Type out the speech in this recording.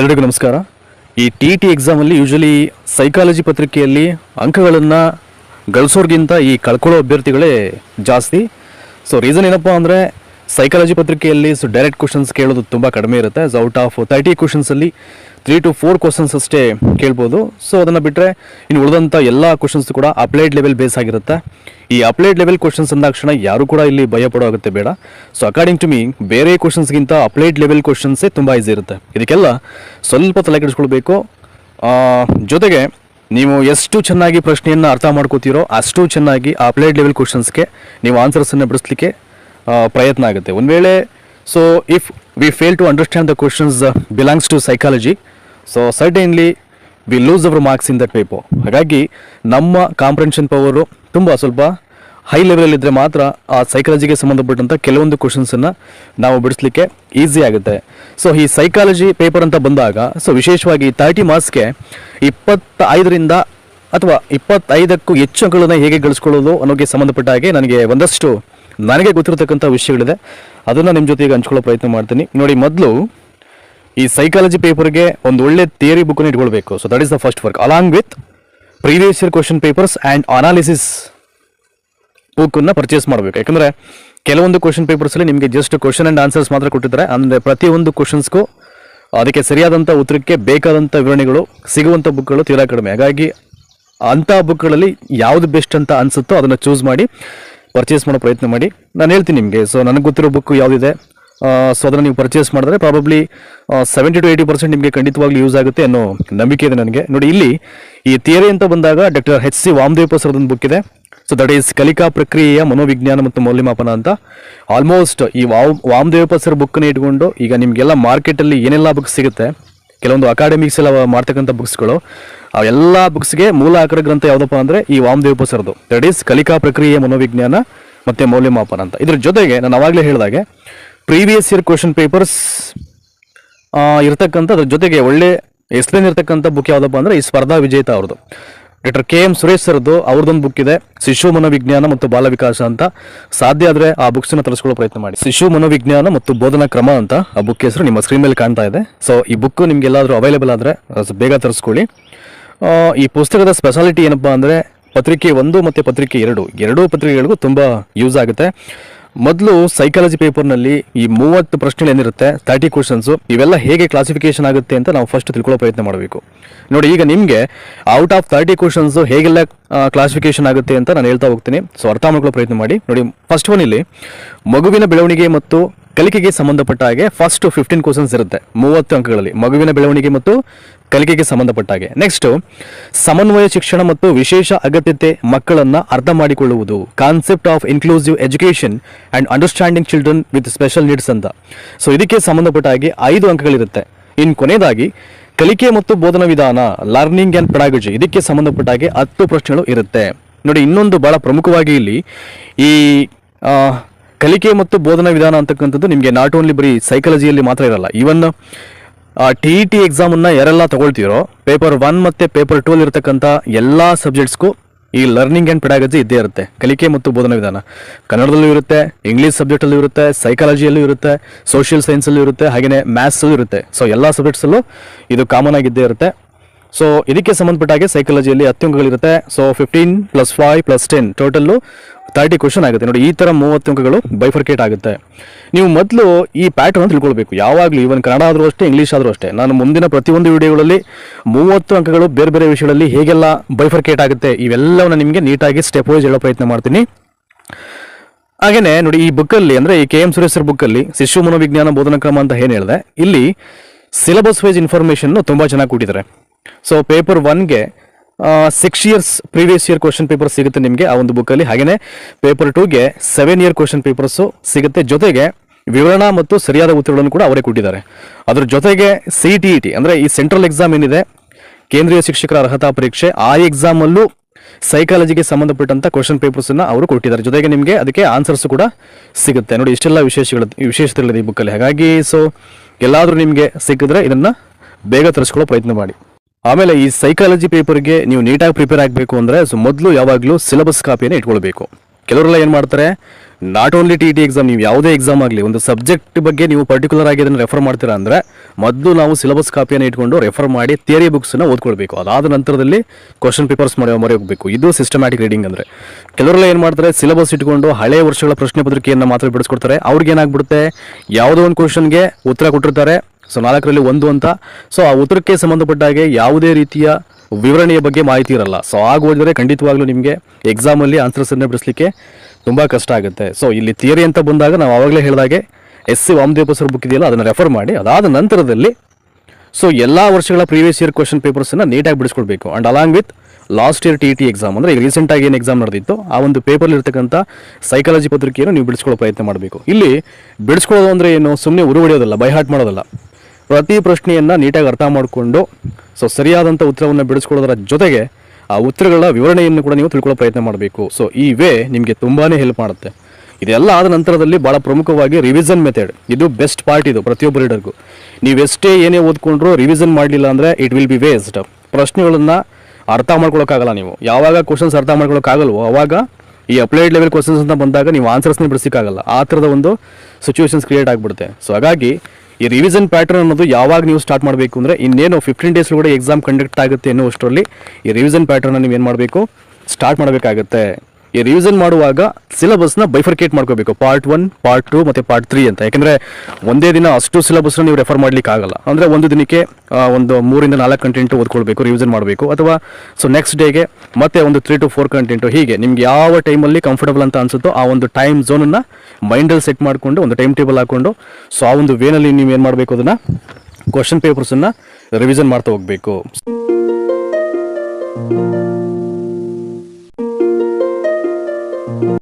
ಎಲ್ರಿಗೂ ನಮಸ್ಕಾರ. ಈ ಟಿ ಟಿ ಎಕ್ಸಾಮಲ್ಲಿ ಯೂಶಲಿ ಸೈಕಾಲಜಿ ಪತ್ರಿಕೆಯಲ್ಲಿ ಅಂಕಗಳನ್ನು ಗಳಿಸೋರ್ಗಿಂತ ಈ ಕಳ್ಕೊಳ್ಳೋ ಅಭ್ಯರ್ಥಿಗಳೇ ಜಾಸ್ತಿ. ಸೊ ರೀಸನ್ ಏನಪ್ಪ ಅಂದರೆ ಸೈಕಾಲಜಿ ಪತ್ರಿಕೆಯಲ್ಲಿ ಸೊ ಡೈರೆಕ್ಟ್ ಕ್ವಶನ್ಸ್ ಕೇಳೋದು ತುಂಬ ಕಡಿಮೆ ಇರುತ್ತೆ. ಸೊ ಔಟ್ ಆಫ್ ತರ್ಟಿ ಕ್ವಶನ್ಸಲ್ಲಿ ತ್ರೀ ಟು ಫೋರ್ ಕ್ವಶನ್ಸ್ ಅಷ್ಟೇ ಕೇಳ್ಬೋದು. ಸೊ ಅದನ್ನು ಬಿಟ್ಟರೆ ಇನ್ನು ಉಳಿದಂಥ ಎಲ್ಲ ಕ್ವಶನ್ಸ್ ಕೂಡ ಅಪ್ಲೈಡ್ ಲೆವೆಲ್ ಬೇಸ್ ಆಗಿರುತ್ತೆ. ಈ ಅಪ್ಲೈಡ್ ಲೆವೆಲ್ ಕ್ವಶನ್ಸ್ ಅಂದಾಕ್ಷಣ ಯಾರು ಕೂಡ ಇಲ್ಲಿ ಭಯ ಪಡೋ ಬೇಡ. ಸೊ ಅಕಾರ್ಡಿಂಗ್ ಟು ಮೀ ಬೇರೆ ಕ್ವಶನ್ಸ್ಗಿಂತ ಅಪ್ಲೈಡ್ ಲೆವೆಲ್ ಕ್ವಶನ್ಸೇ ತುಂಬ ಈಸಿ ಇರುತ್ತೆ. ಇದಕ್ಕೆಲ್ಲ ಸ್ವಲ್ಪ ತಲೆ ಕೆಡಿಸ್ಕೊಳ್ಬೇಕು. ಜೊತೆಗೆ ನೀವು ಎಷ್ಟು ಚೆನ್ನಾಗಿ ಪ್ರಶ್ನೆಯನ್ನು ಅರ್ಥ ಮಾಡ್ಕೋತೀರೋ ಅಷ್ಟು ಚೆನ್ನಾಗಿ ಅಪ್ಲೈಡ್ ಲೆವೆಲ್ ಕ್ವಶನ್ಸ್ಗೆ ನೀವು ಆನ್ಸರ್ಸನ್ನು ಬಿಡಿಸ್ಲಿಕ್ಕೆ ಪ್ರಯತ್ನ ಆಗುತ್ತೆ. ಒಂದು ವೇಳೆ so if we fail to understand the uh, belongs to psychology so certainly we lose our marks in that paper ಹಾಗಾಗಿ ನಮ್ಮ ಕಾಂಪ್ರೆನ್ಷನ್ ಪವರು ತುಂಬ ಸ್ವಲ್ಪ ಹೈ ಲೆವೆಲ್ ಇದ್ದರೆ ಮಾತ್ರ ಆ ಸೈಕಾಲಜಿಗೆ ಸಂಬಂಧಪಟ್ಟಂಥ ಕೆಲವೊಂದು ಕ್ವಶನ್ಸನ್ನು ನಾವು ಬಿಡಿಸ್ಲಿಕ್ಕೆ ಈಸಿ ಆಗುತ್ತೆ ಸೊ ಈ ಸೈಕಾಲಜಿ ಪೇಪರ್ ಅಂತ ಬಂದಾಗ ಸೊ ವಿಶೇಷವಾಗಿ ತರ್ಟಿ ಮಾರ್ಕ್ಸ್ಗೆ ಇಪ್ಪತ್ತ ಐದರಿಂದ ಅಥವಾ ಇಪ್ಪತ್ತೈದಕ್ಕೂ ಹೆಚ್ಚು ಅಂಕಗಳನ್ನು ಹೇಗೆ ಗಳಿಸ್ಕೊಳ್ಳೋದು ಅನ್ನೋಕ್ಕೆ ಸಂಬಂಧಪಟ್ಟ ಹಾಗೆ ನನಗೆ ಒಂದಷ್ಟು ನನಗೆ ಗೊತ್ತಿರತಕ್ಕಂಥ ವಿಷಯಗಳಿದೆ. ಅದನ್ನು ನಿಮ್ಮ ಜೊತೆಗೆ ಹಂಚ್ಕೊಳ್ಳೋ ಪ್ರಯತ್ನ ಮಾಡ್ತೀನಿ. ನೋಡಿ, ಮೊದಲು ಈ ಸೈಕಾಲಜಿ ಪೇಪರ್ಗೆ ಒಂದು ಒಳ್ಳೆ ಥಿಯರಿ ಬುಕ್ನ ಇಟ್ಕೊಳ್ಬೇಕು. So that is the first work along with previous year question papers and analysis ಬುಕ್ಕನ್ನು ಪರ್ಚೇಸ್ ಮಾಡಬೇಕು. ಯಾಕಂದರೆ ಕೆಲವೊಂದು ಕ್ವಶನ್ ಪೇಪರ್ಸಲ್ಲಿ ನಿಮಗೆ ಜಸ್ಟ್ ಕ್ವಶನ್ ಆ್ಯಂಡ್ ಆನ್ಸರ್ಸ್ ಮಾತ್ರ ಕೊಟ್ಟಿದ್ದಾರೆ. ಅಂದರೆ ಪ್ರತಿಯೊಂದು ಕ್ವಶನ್ಸ್ಗೂ ಅದಕ್ಕೆ ಸರಿಯಾದಂಥ ಉತ್ತರಕ್ಕೆ ಬೇಕಾದಂಥ ವಿವರಣೆಗಳು ಸಿಗುವಂಥ ಬುಕ್ಗಳು ತೀರಾ ಕಡಿಮೆ. ಹಾಗಾಗಿ ಅಂಥ ಬುಕ್ಗಳಲ್ಲಿ ಯಾವುದು ಬೆಸ್ಟ್ ಅಂತ ಅನಿಸುತ್ತೋ ಅದನ್ನು ಚೂಸ್ ಮಾಡಿ ಪರ್ಚೇಸ್ ಮಾಡೋ ಪ್ರಯತ್ನ ಮಾಡಿ. ನಾನು ಹೇಳ್ತೀನಿ ನಿಮಗೆ ಸೊ ನನಗೆ ಗೊತ್ತಿರೋ ಬುಕ್ ಯಾವುದಿದೆ ಸೊ ಅದನ್ನು ನೀವು ಪರ್ಚೇಸ್ ಮಾಡಿದ್ರೆ probably seventy to eighty percent ನಿಮಗೆ ಖಂಡಿತವಾಗ್ಲೂ ಯೂಸ್ ಆಗುತ್ತೆ ಅನ್ನೋ ನಂಬಿಕೆ ಇದೆ ನನಗೆ. ನೋಡಿ, ಇಲ್ಲಿ ಈ ಥಿಯರಿ ಅಂತ ಬಂದಾಗ ಡಾಕ್ಟರ್ ಎಚ್ ಸಿ ವಾಮದೇವ್ ಸರ್ದೊಂದು ಬುಕ್ ಇದೆ. ಸೊ ದಟ್ ಈಸ್ ಕಲಿಕಾ ಪ್ರಕ್ರಿಯೆಯ ಮನೋವಿಜ್ಞಾನ ಮತ್ತು ಮೌಲ್ಯಮಾಪನ ಅಂತ. ಆಲ್ಮೋಸ್ಟ್ ಈ ವಾಮ್ ವಾಮದೇವಪ್ಪ ಸರ್ ಬುಕ್ನ ಇಟ್ಕೊಂಡು ಈಗ ನಿಮಗೆಲ್ಲ ಮಾರ್ಕೆಟಲ್ಲಿ ಏನೆಲ್ಲ ಬುಕ್ ಸಿಗುತ್ತೆ ಕೆಲವೊಂದು ಅಕಾಡೆಮಿಕ್ಸ್ ಎಲ್ಲ ಮಾಡ್ತಕ್ಕಂಥ ಬುಕ್ಸ್ಗಳು ಅವೆಲ್ಲ ಬುಕ್ಸ್ಗೆ ಮೂಲ ಆಕರ ಗ್ರಂಥ ಯಾವುದಪ್ಪ ಅಂದರೆ ಈ ವಾಮದೇವಪ್ಪ ಸರ್ದು ದಟ್ ಈಸ್ ಕಲಿಕಾ ಪ್ರಕ್ರಿಯೆ ಮನೋವಿಜ್ಞಾನ ಮತ್ತು ಮೌಲ್ಯಮಾಪನ ಅಂತ. ಇದ್ರ ಜೊತೆಗೆ ನಾನು ಅವಾಗಲೇ ಹೇಳಿದಾಗೆ ಪ್ರೀವಿಯಸ್ ಇಯರ್ ಕ್ವಶನ್ ಪೇಪರ್ಸ್ ಇರ್ತಕ್ಕಂಥ ಅದ್ರ ಜೊತೆಗೆ ಒಳ್ಳೆ ಎಕ್ಸ್ಪ್ಲೇನ್ ಇರ್ತಕ್ಕಂಥ ಬುಕ್ ಯಾವುದಪ್ಪ ಅಂದರೆ ಈ ಸ್ಪರ್ಧಾ ವಿಜೇತ ಅವ್ರದ್ದು. ಡಾಕ್ಟರ್ ಕೆ ಎಂ ಸುರೇಶ್ ಸರ್ದು ಅವ್ರದ್ದೊಂದು ಬುಕ್ ಇದೆ, ಶಿಶು ಮನೋವಿಜ್ಞಾನ ಮತ್ತು ಬಾಲ ವಿಕಾಸ ಅಂತ. ಸಾಧ್ಯ ಆದರೆ ಆ ಬುಕ್ಸನ್ನು ತರಿಸ್ಕೊಳ್ಳೋ ಪ್ರಯತ್ನ ಮಾಡಿ. ಶಿಶು ಮನೋವಿಜ್ಞಾನ ಮತ್ತು ಬೋಧನಾ ಕ್ರಮ ಅಂತ ಆ ಬುಕ್ ಹೆಸರು ನಿಮ್ಮ ಸ್ಕ್ರೀನ್ ಮೇಲೆ ಕಾಣ್ತಾ ಇದೆ. ಸೊ ಈ ಬುಕ್ ನಿಮ್ಗೆ ಎಲ್ಲಾದರೂ ಅವೈಲೇಬಲ್ ಆದರೆ ಬೇಗ ತರಿಸ್ಕೊಳ್ಳಿ. ಈ ಪುಸ್ತಕದ ಸ್ಪೆಷಾಲಿಟಿ ಏನಪ್ಪಾ ಅಂದರೆ, ಪತ್ರಿಕೆ ಒಂದು ಮತ್ತು ಪತ್ರಿಕೆ ಎರಡು. ಎರಡೂ ಪತ್ರಿಕೆಗಳಿಗೂ ತುಂಬ ಯೂಸ್ ಆಗುತ್ತೆ. ಮೊದಲು ಸೈಕಾಲಜಿ ಪೇಪರ್ನಲ್ಲಿ ಈ ಮೂವತ್ತು ಪ್ರಶ್ನೆಗಳು ಏನಿರುತ್ತೆ ತರ್ಟಿ ಕ್ವಶನ್ಸ್ ಇವೆಲ್ಲ ಹೇಗೆ ಕ್ಲಾಸಿಫಿಕೇಶನ್ ಆಗುತ್ತೆ ಅಂತ ನಾವು ಫಸ್ಟ್ ತಿಳ್ಕೊಳ್ಳೋ ಪ್ರಯತ್ನ ಮಾಡಬೇಕು. ನೋಡಿ, ಈಗ ನಿಮಗೆ ಔಟ್ ಆಫ್ ತರ್ಟಿ ಕ್ವಶನ್ಸ್ ಹೇಗೆಲ್ಲ ಕ್ಲಾಸಿಫಿಕೇಶನ್ ಆಗುತ್ತೆ ಅಂತ ನಾನು ಹೇಳ್ತಾ ಹೋಗ್ತೀನಿ. ಸೊ ಅರ್ಥ ಮಾಡ್ಕೊಳ್ಳೋ ಪ್ರಯತ್ನ ಮಾಡಿ. ನೋಡಿ ಫಸ್ಟ್ ಒನ್ ಇಲ್ಲಿ, ಮಗುವಿನ ಬೆಳವಣಿಗೆ ಮತ್ತು ಕಲಿಕೆಗೆ ಸಂಬಂಧಪಟ್ಟ ಹಾಗೆ ಫಸ್ಟ್ ಫಿಫ್ಟೀನ್ ಕ್ವಶನ್ಸ್ ಇರುತ್ತೆ. ಮೂವತ್ತು ಅಂಕಗಳಲ್ಲಿ, ಮಗುವಿನ ಬೆಳವಣಿಗೆ ಮತ್ತು ಕಲಿಕೆಗೆ ಸಂಬಂಧಪಟ್ಟ ಹಾಗೆ. ನೆಕ್ಸ್ಟ್ ಸಮನ್ವಯ ಶಿಕ್ಷಣ ಮತ್ತು ವಿಶೇಷ ಅಗತ್ಯತೆ ಮಕ್ಕಳನ್ನ ಅರ್ಥ ಮಾಡಿಕೊಳ್ಳುವುದು. Concept of inclusive education and understanding children with special needs ಅಂತ. ಸೊ ಇದಕ್ಕೆ ಸಂಬಂಧಪಟ್ಟ ಹಾಗೆ ಐದು ಅಂಕಗಳಿರುತ್ತೆ. ಇನ್ನು ಕೊನೆಯದಾಗಿ, ಕಲಿಕೆ ಮತ್ತು ಬೋಧನಾ ವಿಧಾನ ಲರ್ನಿಂಗ್ ಆ್ಯಂಡ್ ಪ್ರಾಗಜಿ ಇದಕ್ಕೆ ಸಂಬಂಧಪಟ್ಟ ಹಾಗೆ ಹತ್ತು ಪ್ರಶ್ನೆಗಳು ಇರುತ್ತೆ. ನೋಡಿ, ಇನ್ನೊಂದು ಬಹಳ ಪ್ರಮುಖವಾಗಿ ಇಲ್ಲಿ ಈ ಕಲಿಕೆ ಮತ್ತು ಬೋಧನಾ ವಿಧಾನ ಅಂತಕ್ಕಂಥದ್ದು ನಿಮಗೆ ನಾಟ್ ಓನ್ಲಿ ಬರೀ ಸೈಕಾಲಜಿಯಲ್ಲಿ ಮಾತ್ರ ಇರಲ್ಲ. ಈವನ್ ಟಿ ಇ ಟಿ ಎಕ್ಸಾಮನ್ನು ಯಾರೆಲ್ಲ ತಗೊಳ್ತೀರೋ ಪೇಪರ್ ಒನ್ ಮತ್ತು ಪೇಪರ್ ಟೂ ಇರತಕ್ಕಂಥ ಎಲ್ಲ ಸಬ್ಜೆಕ್ಟ್ಸ್ಗೂ ಈ ಲರ್ನಿಂಗ್ ಆ್ಯಂಡ್ ಪೆಡಾಗಜಿ ಇದ್ದೇ ಇರುತ್ತೆ. ಕಲಿಕೆ ಮತ್ತು ಬೋಧನಾ ವಿಧಾನ. ಕನ್ನಡದಲ್ಲೂ ಇರುತ್ತೆ ಇಂಗ್ಲೀಷ್ ಸಬ್ಜೆಕ್ಟಲ್ಲೂ ಇರುತ್ತೆ ಸೈಕಾಲಜಿಯಲ್ಲೂ ಇರುತ್ತೆ ಸೋಷಿಯಲ್ ಸೈನ್ಸಲ್ಲೂ ಇರುತ್ತೆ ಹಾಗೆಯೇ ಮ್ಯಾಥ್ಸಲ್ಲೂ ಇರುತ್ತೆ. ಸೊ ಎಲ್ಲ ಸಬ್ಜೆಕ್ಟ್ಸಲ್ಲೂ ಇದು ಕಾಮನ್ ಆಗಿದ್ದೇ ಇರುತ್ತೆ. ಸೊ ಇದಕ್ಕೆ ಸಂಬಂಧಪಟ್ಟ ಹಾಗೆ ಸೈಕಾಲಜಿಯಲ್ಲಿ ಹತ್ತು ಅಂಕಗಳಿರುತ್ತೆ so fifteen plus five plus ten total thirty question ಆಗುತ್ತೆ. ನೋಡಿ, ಈ ಥರ ಮೂವತ್ತು ಅಂಕಗಳು ಬೈಫರ್ಕೇಟ್ ಆಗುತ್ತೆ. ನೀವು ಮೊದಲು ಈ ಪ್ಯಾಟರ್ನ್ ತಿಳ್ಕೊಳ್ಬೇಕು. ಯಾವಾಗಲೂ ಈವನ್ ಕನ್ನಡ ಆದರೂ ಅಷ್ಟೇ ಇಂಗ್ಲೀಷ್ ಆದರೂ ಅಷ್ಟೇ. ನಾನು ಮುಂದಿನ ಪ್ರತಿಯೊಂದು ವಿಡಿಯೋಗಳಲ್ಲಿ ಮೂವತ್ತು ಅಂಕಗಳು ಬೇರೆ ಬೇರೆ ವಿಷಯಗಳಲ್ಲಿ ಹೇಗೆಲ್ಲ ಬೈಫರ್ಕೇಟ್ ಆಗುತ್ತೆ, ಇವೆಲ್ಲವನ್ನು ನಿಮಗೆ ನೀಟಾಗಿ ಸ್ಟೆಪ್ ವೈಸ್ ಹೇಳೋ ಪ್ರಯತ್ನ ಮಾಡ್ತೀನಿ. ಹಾಗೇನೆ, ನೋಡಿ, ಈ ಬುಕ್ಕಲ್ಲಿ ಅಂದ್ರೆ ಈ ಕೆ ಎಂ ಸುರೇಶ್ವರ್ ಬುಕ್ಕಲ್ಲಿ ಶಿಶು ಮನೋವಿಜ್ಞಾನ ಬೋಧನಾ ಕ್ರಮ ಅಂತ ಏನು ಹೇಳಿದೆ, ಇಲ್ಲಿ ಸಿಲೆಬಸ್ ವೈಸ್ ಇನ್ಫಾರ್ಮೇಷನ್ನು ತುಂಬಾ ಚೆನ್ನಾಗಿ ಕೊಟ್ಟಿದ್ದಾರೆ so paper ಒನ್ಗೆ six years previous year question paper ಸಿಗುತ್ತೆ ನಿಮಗೆ ಆ ಒಂದು ಬುಕ್ಕಲ್ಲಿ ಹಾಗೆಯೇ ಪೇಪರ್ ಟೂಗೆ ಸೆವೆನ್ ಇಯರ್ ಕ್ವಶನ್ ಪೇಪರ್ಸು ಸಿಗುತ್ತೆ. ಜೊತೆಗೆ ವಿವರಣಾ ಮತ್ತು ಸರಿಯಾದ ಉತ್ತರಗಳನ್ನು ಕೂಡ ಅವರೇ ಕೊಟ್ಟಿದ್ದಾರೆ. ಅದರ ಜೊತೆಗೆ ಸಿ ಟಿ ಇ ಟಿ ಅಂದರೆ ಈ ಸೆಂಟ್ರಲ್ ಎಕ್ಸಾಮ್ ಏನಿದೆ, ಕೇಂದ್ರೀಯ ಶಿಕ್ಷಕರ ಅರ್ಹತಾ ಪರೀಕ್ಷೆ, ಆ ಎಕ್ಸಾಮಲ್ಲೂ ಸೈಕಾಲಜಿಗೆ ಸಂಬಂಧಪಟ್ಟಂಥ ಕ್ವಶನ್ ಪೇಪರ್ಸನ್ನು ಅವರು ಕೊಟ್ಟಿದ್ದಾರೆ. ಜೊತೆಗೆ ನಿಮಗೆ ಅದಕ್ಕೆ ಆನ್ಸರ್ಸ್ ಕೂಡ ಸಿಗುತ್ತೆ. ನೋಡಿ, ಇಷ್ಟೆಲ್ಲ ವಿಶೇಷಗಳು, ವಿಶೇಷತೆಗಳಿದೆ ಈ ಬುಕ್ಕಲ್ಲಿ ಹಾಗಾಗಿ ಸೊ ಎಲ್ಲಾದರೂ ನಿಮಗೆ ಸಿಕ್ಕಿದ್ರೆ ಇದನ್ನು ಬೇಗ ತರಿಸ್ಕೊಳ್ಳೋ ಪ್ರಯತ್ನ ಮಾಡಿ. ಆಮೇಲೆ ಈ ಸೈಕಾಲಜಿ ಪೇಪರ್ಗೆ ನೀವು ನೀಟಾಗಿ ಪ್ರಿಪೇರ್ ಆಗಬೇಕು ಅಂದರೆ ಸೊ ಮೊದಲು ಯಾವಾಗಲೂ ಸಿಲೆಬಸ್ ಕಾಪಿಯನ್ನು ಇಟ್ಕೊಳ್ಬೇಕು. ಕೆಲವರೆಲ್ಲ ಏನು ಮಾಡ್ತಾರೆ not only T T exam ನೀವು ಯಾವುದೇ ಎಕ್ಸಾಮ್ ಆಗಲಿ, ಒಂದು ಸಬ್ಜೆಕ್ಟ್ ಬಗ್ಗೆ ನೀವು ಪರ್ಟಿಕ್ಯುಲರ್ ಆಗಿ ಅದನ್ನು ರೆಫರ್ ಮಾಡ್ತೀರಾ ಅಂದರೆ ಮೊದಲು ನಾವು ಸಿಲೆಬಸ್ ಕಾಪಿಯನ್ನು ಇಟ್ಕೊಂಡು ರೆಫರ್ ಮಾಡಿ ಥಿಯರಿ ಬುಕ್ಸನ್ನು ಓದ್ಕೊಳ್ಬೇಕು. ಅದಾದ ನಂತರದಲ್ಲಿ ಕ್ವಶನ್ ಪೇಪರ್ಸ್ ಮಾಡಿ ಮೊರೆ ಹೋಗಬೇಕು ಇದು ಸಿಸ್ಟಮ್ಯಾಟಿಕ್ ರೀಡಿಂಗ್ ಅಂದರೆ. ಕೆಲವರೆಲ್ಲ ಏನು ಮಾಡ್ತಾರೆ ಸಿಲೆಬಸ್ ಇಟ್ಕೊಂಡು ಹಳೆ ವರ್ಷಗಳ ಪ್ರಶ್ನೆ ಪತ್ರಿಕೆಯನ್ನು ಮಾತ್ರ ಬಿಡಿಸ್ಕೊಡ್ತಾರೆ. ಅವ್ರಿಗೆ ಏನಾಗ್ಬಿಡುತ್ತೆ ಯಾವುದೋ ಒಂದು ಕ್ವಶನ್ಗೆ ಉತ್ತರ ಕೊಟ್ಟಿರ್ತಾರೆ ಸೊ ನಾಲ್ಕರಲ್ಲಿ ಒಂದು ಅಂತ. ಸೊ ಆ ಉತ್ತರಕ್ಕೆ ಸಂಬಂಧಪಟ್ಟ ಹಾಗೆ ಯಾವುದೇ ರೀತಿಯ ವಿವರಣೆಯ ಬಗ್ಗೆ ಮಾಹಿತಿ ಇರಲ್ಲ. ಸೊ ಆಗ ಓದಿದ್ರೆ ಖಂಡಿತವಾಗ್ಲೂ ನಿಮಗೆ ಎಕ್ಸಾಮಲ್ಲಿ ಆನ್ಸರ್ಸನ್ನು ಬಿಡಿಸ್ಲಿಕ್ಕೆ ತುಂಬ ಕಷ್ಟ ಆಗುತ್ತೆ. ಸೊ ಇಲ್ಲಿ ಥಿಯರಿ ಅಂತ ಬಂದಾಗ ನಾವು ಆವಾಗಲೇ ಹೇಳಿದಾಗೆ S C Vamadeva sir book ಇದೆಯಲ್ಲ, ಅದನ್ನು ರೆಫರ್ ಮಾಡಿ, ಅದಾದ ನಂತರದಲ್ಲಿ ಸೊ ಎಲ್ಲ ವರ್ಷಗಳ ಪ್ರೀವಿಯಸ್ ಇಯರ್ ಕ್ವಶನ್ ಪೇಪರ್ಸನ್ನು ನೀಟಾಗಿ ಬಿಡಿಸ್ಕೊಳ್ಬೇಕು and along with last year T T exam ಅಂದರೆ ಈಗ ರೀಸೆಂಟಾಗಿ ಏನು ಎಕ್ಸಾಮ್ ನಡೆದಿತ್ತು, ಆ ಒಂದು ಪೇಪರ್ ಇರ್ತಕ್ಕಂಥ ಸೈಕಾಲಜಿ ಪತ್ರಿಕೆಯನ್ನು ನೀವು ಬಿಡಿಸ್ಕೊಳ್ಳೋ ಪ್ರಯತ್ನ ಮಾಡಬೇಕು. ಇಲ್ಲಿ ಬಿಡಿಸ್ಕೊಳ್ಳೋದು ಅಂದರೆ ಏನು ಸುಮ್ಮನೆ ಉರು ಹೊಡೆಯೋದಲ್ಲ ಬೈಹಾಟ್ ಮಾಡೋದಲ್ಲ. ಪ್ರತಿ ಪ್ರಶ್ನೆಯನ್ನು ನೀಟಾಗಿ ಅರ್ಥ ಮಾಡಿಕೊಂಡು ಸೊ ಸರಿಯಾದಂಥ ಉತ್ತರವನ್ನು ಬಿಡಿಸ್ಕೊಳ್ಳೋದರ ಜೊತೆಗೆ ಆ ಉತ್ತರಗಳ ವಿವರಣೆಯನ್ನು ಕೂಡ ನೀವು ತಿಳ್ಕೊಳ್ಳೋ ಪ್ರಯತ್ನ ಮಾಡಬೇಕು. ಸೊ ಈ ವೇ ನಿಮಗೆ ತುಂಬಾ ಹೆಲ್ಪ್ ಮಾಡುತ್ತೆ. ಇದೆಲ್ಲ ಆದ ನಂತರದಲ್ಲಿ ಭಾಳ ಪ್ರಮುಖವಾಗಿ ರಿವಿಷನ್ ಮೆಥಡ್ ಇದು ಬೆಸ್ಟ್ ಪಾರ್ಟ್ ಇದು ಪ್ರತಿಯೊಬ್ಬ ರೀಡರ್ಗೂ ನೀವೆಷ್ಟೇ ಏನೇ ಓದ್ಕೊಂಡ್ರು ರಿವಿಷನ್ ಮಾಡಲಿಲ್ಲ ಅಂದರೆ ಇಟ್ ವಿಲ್ ಬಿ ವೇಸ್ಟ್ ಪ್ರಶ್ನೆಗಳನ್ನು ಅರ್ಥ ಮಾಡ್ಕೊಳ್ಳೋಕ್ಕಾಗಲ್ಲ ನೀವು. ಯಾವಾಗ ಕ್ವಶನ್ಸ್ ಅರ್ಥ ಮಾಡ್ಕೊಳಕ್ಕಾಗಲ್ವೋ, ಅವಾಗ ಈ ಅಪ್ಲೈಡ್ ಲೆವೆಲ್ ಕ್ವಶನ್ಸ್ ಅಂತ ಬಂದಾಗ ನೀವು ಆನ್ಸರ್ಸ್ನೇ ಬಿಡಿಸೋಕ್ಕಾಗಲ್ಲ. ಆ ಥರದ ಒಂದು ಸಿಚುವೇಶನ್ಸ್ ಕ್ರಿಯೇಟ್ ಆಗಿಬಿಡುತ್ತೆ. ಸೊ ಹಾಗಾಗಿ ಈ ರಿವಿಷನ್ ಪ್ಯಾಟರ್ನ್ ಅನ್ನೋದು ಯಾವಾಗ ನೀವು ಸ್ಟಾರ್ಟ್ ಮಾಡಬೇಕು ಅಂದರೆ ಇನ್ನೇನು ಫಿಫ್ಟೀನ್ ಡೇಸ್ ಕೂಡ ಎಕ್ಸಾಮ್ ಕಂಡಕ್ಟ್ ಆಗುತ್ತೆ ಅನ್ನೋ ಅಷ್ಟರಲ್ಲಿ ಈ ರಿವಿಷನ್ ಪ್ಯಾಟರ್ನ ನೀವು ಏನು ಮಾಡಬೇಕು? ಸ್ಟಾರ್ಟ್ ಮಾಡಬೇಕಾಗುತ್ತೆ. ಈ ರಿವಿಷನ್ ಮಾಡುವಾಗ ಸಿಲೆಬಸ್ನ ಬೈಫರ್ಕೇಟ್ ಮಾಡ್ಕೋಬೇಕು. ಪಾರ್ಟ್ ಒನ್ ಪಾರ್ಟ್ ಟು ಮತ್ತು ಪಾರ್ಟ್ ತ್ರೀ ಅಂತ. ಯಾಕೆಂದರೆ ಒಂದೇ ದಿನ ಅಷ್ಟು ಸಿಲೆಬಸ್ನ ನೀವು ರೆಫರ್ ಮಾಡ್ಲಿಕ್ಕೆ ಆಗಲ್ಲ. ಅಂದರೆ ಒಂದು ದಿನಕ್ಕೆ ಒಂದು ಮೂರಿಂದ ನಾಲ್ಕು ಕಂಟೆಂಟ್ ಓದ್ಕೊಳ್ಬೇಕು ರಿವಿಷನ್ ಮಾಡಬೇಕು. ಅಥವಾ ಸೊ ನೆಕ್ಸ್ಟ್ ಡೇಗೆ ಮತ್ತೆ ಒಂದು ತ್ರೀ ಟು ಫೋರ್ ಕಂಟೆಂಟು ಹೀಗೆ. ನಿಮ್ಗೆ ಯಾವ ಟೈಮಲ್ಲಿ ಕಂಫರ್ಟಬಲ್ ಅಂತ ಅನ್ಸುತ್ತೋ ಆ ಒಂದು ಟೈಮ್ ಝೋನನ್ನು ಮೈಂಡಲ್ಲಿ ಸೆಟ್ ಮಾಡಿಕೊಂಡು, ಒಂದು ಟೈಮ್ ಟೇಬಲ್ ಹಾಕೊಂಡು ಸೊ ಆ ಒಂದು ವೇನಲ್ಲಿ ನೀವು ಏನು ಮಾಡಬೇಕು ಅದನ್ನು? ಕ್ವಶನ್ ಪೇಪರ್ಸನ್ನು ರಿವಿಷನ್ ಮಾಡ್ತಾ ಹೋಗಬೇಕು.